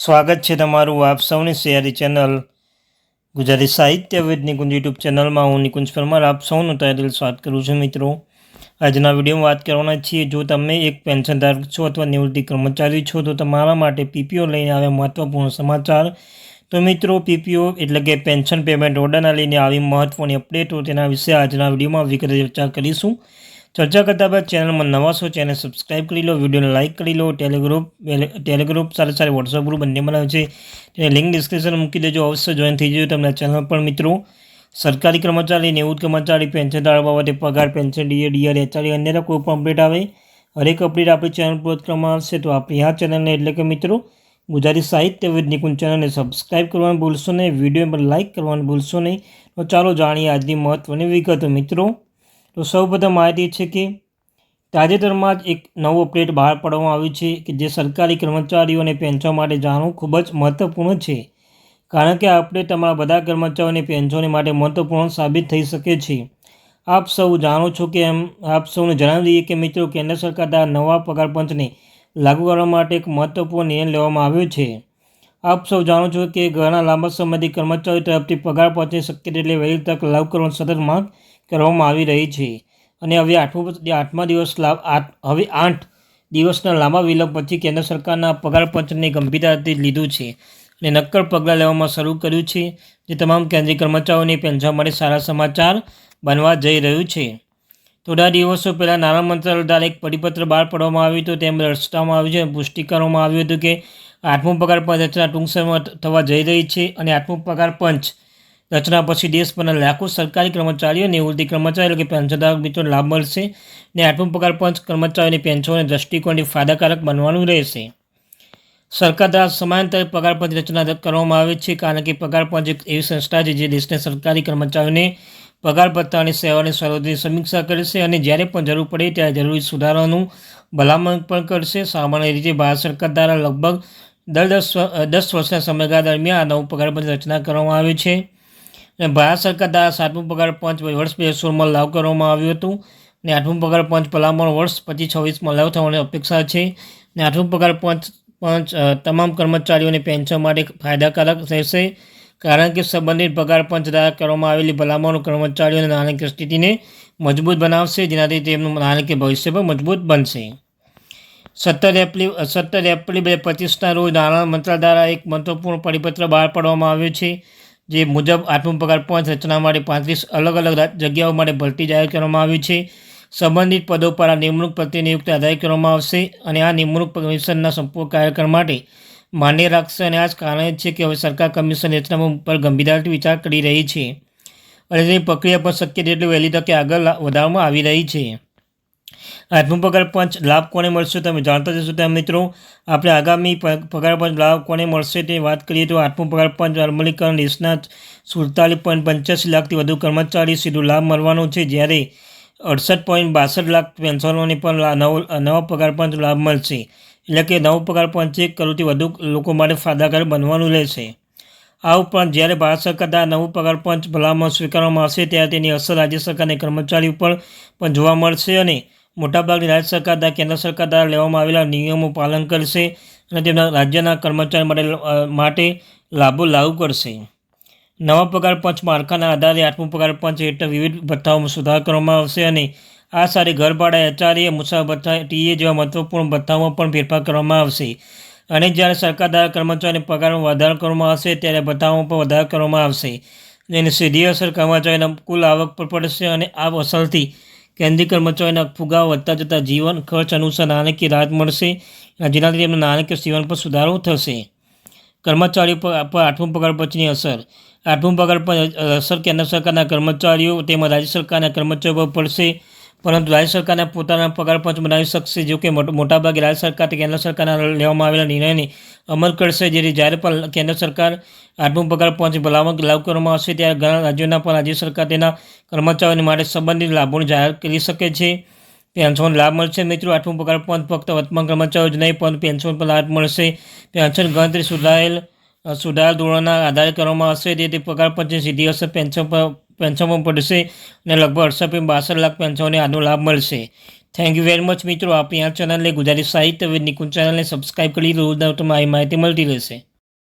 સ્વાગત છે તમારું આપ સૌની શેરી ચેનલ ગુજરાતી સાહિત્ય વિદ નિકુંજ યુટ્યુબ ચેનલમાં. હું નિકુંજ પરમાર, આપ સૌનું તહેદિલ સ્વાગત કરું છું મિત્રો. આજના વિડીયોમાં વાત કરવાના છીએ, જો તમે એક પેન્શનધારક છો અથવા નિવૃત્તિ કર્મચારી છો, તો તમારા માટે પીપીઓ લઈને આવ્યા મહત્વપૂર્ણ સમાચાર. તો મિત્રો પીપીઓ એટલે કે પેન્શન પેમેન્ટ ઓર્ડરના લઈને આવી મહત્વની અપડેટો તેના વિશે આજના વિડીયોમાં વિગતે ચર્ચા કરીશું. ચર્ચા કરતા બાદ ચેનલમાં નવા છો ચેનલ સબસ્ક્રાઇબ કરી લો, વિડીયોને લાઇક કરી લો ટેલિગ્રુપ ટેલિગ્રુપ સાથે સાથે વોટ્સઅપ ગ્રુપ બંને બનાવે છે. તેને લિંક ડિસ્ક્રિપ્શન મૂકી દેજો, અવશ્ય જોઈન થઈ જજો તમને ચેનલ પર, મિત્રો. સરકારી કર્મચારી નેવું કર્મચારી પેન્શન દાળ બાબતે પગાર પેન્શન ડીએ ડીઆર એચઆરએ અન્ય કોઈ પણ અપડેટ આવે, હરેક અપડેટ આપણી ચેનલ પર કરવામાં આવશે. તો આપણી આ ચેનલને એટલે કે, મિત્રો, ગુજરાતી સાહિત્ય વિદ નિકુંજ ચેનલને સબસ્ક્રાઇબ કરવાનું ભૂલશો નહીં, વીડિયો પર લાઇક કરવાનું ભૂલશો નહીં. તો ચાલો જાણીએ આજની મહત્ત્વની વિગતો, મિત્રો. તો સૌપ્રથમ માહિતી છે કે તાજેતરમાં જ એક નવો અપડેટ બહાર પાડવામાં આવ્યું છે કે જે સરકારી કર્મચારીઓને પેન્શન માટે જાણવું ખૂબ જ મહત્વપૂર્ણ છે. કારણ કે આ અપડેટ તમારા બધા કર્મચારીઓની પેન્શનો માટે મહત્વપૂર્ણ સાબિત થઈ શકે છે. આપ સૌ જાણો છો કે એમ આપ સૌને જણાવી દઈએ કે મિત્રો, કેન્દ્ર સરકાર દ્વારા નવા પગાર પંચને લાગુ કરવા માટે એક મહત્ત્વપૂર્ણ નિર્ણય લેવામાં આવ્યો છે. આપ સૌ જાણો છો કે ઘણા લાંબા સમયથી કર્મચારીઓ તરફથી પગાર પહોંચી શક્ય તેટલી વહેલી તક લાગુ કરવાની સતત માંગ કરવામાં આવી રહી છે. અને હવે આઠમો આઠમા દિવસ લાભ હવે આઠ દિવસના લાંબા વિલંબ પછી કેન્દ્ર સરકારના પગાર પંચને ગંભીરતાથી લીધું છે. અને નક્કર પગલાં લેવામાં શરૂ કર્યું છે. જે તમામ કેન્દ્રીય કર્મચારીઓની પેન્શન માટે સારા સમાચાર બનવા જઈ રહ્યું છે. થોડા દિવસો પહેલાં નાણાં મંત્રાલય દ્વારા એક પરિપત્ર બહાર પાડવામાં આવ્યું હતું. તેમ દર્શાવવામાં આવ્યું છે પુષ્ટિ કરવામાં આવ્યું હતું કે આઠમું પગાર પંચ રચના ટૂંક સમયમાં થવા જઈ રહી છે અને આઠમું પગાર પંચ રચના પછી દેશભરના લાખો સરકારી કર્મચારીઓ નિવૃત્તિ કર્મચારીઓ કે પેન્શનધારક મિત્રો લાભ મળશે અને આઠમું પગાર પંચ કર્મચારીઓની પેન્શનોને દ્રષ્ટિકોણથી ફાયદાકારક બનવાનું રહેશે. સરકાર દ્વારા સમાંતર પગાર પંચ રચના કરવામાં આવે છે કારણ કે પગાર પંચ એક એવી સંસ્થા છે જે દેશના સરકારી કર્મચારીઓને પગાર પત્તાની સેવાની સરહદની સમીક્ષા કરશે અને જ્યારે પણ જરૂર પડે ત્યારે જરૂરી સુધારાનું ભલામણ પણ કરશે. સામાન્ય રીતે ભારત સરકાર દ્વારા લગભગ દર દસ દસ વર્ષના સમયગાળા દરમિયાન આ નવું પગાર પંચ રચના કરવામાં આવે છે. અને ભારત સરકાર દ્વારા સાતમું પગાર પંચ વર્ષ બે સોળમાં લાગુ કરવામાં આવ્યું હતું. અને આઠમું પગાર પંચ ભલામણ વર્ષ પચીસ છવ્વીસમાં લાગુ થવાની અપેક્ષા છે. અને આઠમું પગાર પંચ પંચ તમામ કર્મચારીઓને પેન્શન માટે ફાયદાકારક રહેશે. કારણ કે સંબંધિત પગાર પંચ દ્વારા કરવામાં આવેલી ભલામણો કર્મચારીઓની નાણાકીય સ્થિતિને મજબૂત બનાવશે, જેનાથી તેમનું નાણાકીય ભવિષ્ય પણ મજબૂત બનશે. સત્તર એપ્રિલ સત્તર એપ્રિલ બે પચીસના રોજ નાણાં મંત્રાલય દ્વારા એક મહત્વપૂર્ણ પરિપત્ર બહાર પાડવામાં આવ્યો છે. જે મુજબ આઠમો પગાર પાંચ રચના માટે પાંત્રીસ અલગ અલગ જગ્યાઓ માટે ભરતી જાહેર કરવામાં આવી છે. સંબંધિત પદો પર આ નિમણૂક પ્રતિનિયુક્તિ આધારિત કરવામાં આવશે અને આ નિમણૂક કમિશનના સંપૂર્ણ કાર્યક્રમ માટે માન્ય રાખશે અને આ જ કારણ છે કે હવે સરકાર કમિશન રચના પર ગંભીરતાથી વિચાર કરી રહી છે. અને તેની પ્રક્રિયા પણ શક્ય તેટલી વહેલી તકે આગળ વધારવામાં આવી રહી છે. આઠમું પગાર પંચ લાભ કોને મળશે તમે જાણતા જશો તેમ મિત્રો. આપણે આગામી પગાર પંચ લાભ કોને મળશે તે વાત કરીએ તો આઠમું પગાર પંચ અમલીકરણ દેશના સુડતાલીસ પોઈન્ટ પંચ્યાસી લાખથી વધુ કર્મચારી સીધું લાભ મળવાનો છે. જ્યારે અડસઠ પોઈન્ટ બાસઠ લાખ પેન્શનોને પણ નવો, નવા પગાર પંચ લાભ મળશે. એટલે કે નવો પગાર પંચ એક કરોડથી વધુ લોકો માટે ફાયદાકારક બનવાનું રહેશે. આ ઉપરાંત જ્યારે ભારત સરકાર દ્વારા નવું પગાર પંચ ભલામણ સ્વીકારવામાં આવશે, ત્યારે તેની અસર રાજ્ય સરકારની કર્મચારી ઉપર પણ જોવા મળશે અને મોટાભાગની રાજ્ય સરકાર દ્વારા, કેન્દ્ર સરકાર દ્વારા લેવામાં આવેલા નિયમો પાલન કરશે અને તેમના રાજ્યના કર્મચારી માટે માટે લાભો લાગુ કરશે. નવા પગાર પંચ માળખાના આધારે આઠમું પગાર પંચ હેઠળ વિવિધ ભથ્થાઓમાં સુધાર કરવામાં આવશે અને આ સારી ઘરભાડા, એચઆરએ, મુસાફર ભથ્થા ટીએ જેવા મહત્વપૂર્ણ ભથ્થાઓમાં પણ ફેરફાર કરવામાં આવશે. અને જ્યારે સરકાર દ્વારા કર્મચારીને પગારમાં વધારો કરવામાં આવશે, ત્યારે ભથ્થાઓમાં પણ વધારો કરવામાં આવશે. જેની સીધી અસર કર્મચારીના કુલ આવક પર પડશે અને આ અસરથી કેન્દ્રીય કર્મચારીના ફુગાઓ વધતા જતા જીવન ખર્ચ અનુસાર નાણાકીય રાહત મળશે જેનાથી તેમના નાણાકીય જીવન પર સુધારો થશે. કર્મચારીઓ પર આઠમું પગાર પછીની અસર. આઠમું પગાર પર અસર કેન્દ્ર સરકારના કર્મચારીઓ તેમજ રાજ્ય સરકારના કર્મચારીઓ પર પડશે. પરંતુ રાજ્ય સરકારના પોતાના પગાર પંચ બનાવી શકશે. જો કે મોટાભાગે રાજ્ય સરકાર કેન્દ્ર સરકારના લેવામાં આવેલા નિર્ણયને અમલ કરશે. જેથી જ્યારે પણ કેન્દ્ર સરકાર આઠમું પગાર પંચ ભલામણ લાગુ કરવામાં આવશે, ત્યારે ઘણા રાજ્યોના પણ રાજ્ય સરકાર તેના કર્મચારીઓ માટે સંબંધિત લાભોને જાહેર કરી શકે છે. પેન્શન લાભ મળશે. મિત્રો, આઠમું પગાર પંચ ફક્ત વર્તમાન કર્મચારીઓ જ નહીં પણ પેન્શન પર લાભ મળશે. પેન્શન ગણતરી સુધારેલ સુધાર ધોરણના આધારે કરવામાં આવશે. તેથી પગાર પંચની સીધી અસર પેન્શન પર પેન્શનમાં પડશે અને લગભગ અડસઠથી બાસઠ લાખ પેન્શનોને આનો લાભ મળશે. થેન્ક યુ વેરી મચ મિત્રો. આપણી આ ચેનલને ગુજરાતી સાહિત્ય નિકુંજ ચેનલને સબસ્ક્રાઈબ કરી રોજ તમારી માહિતી મળતી રહેશે.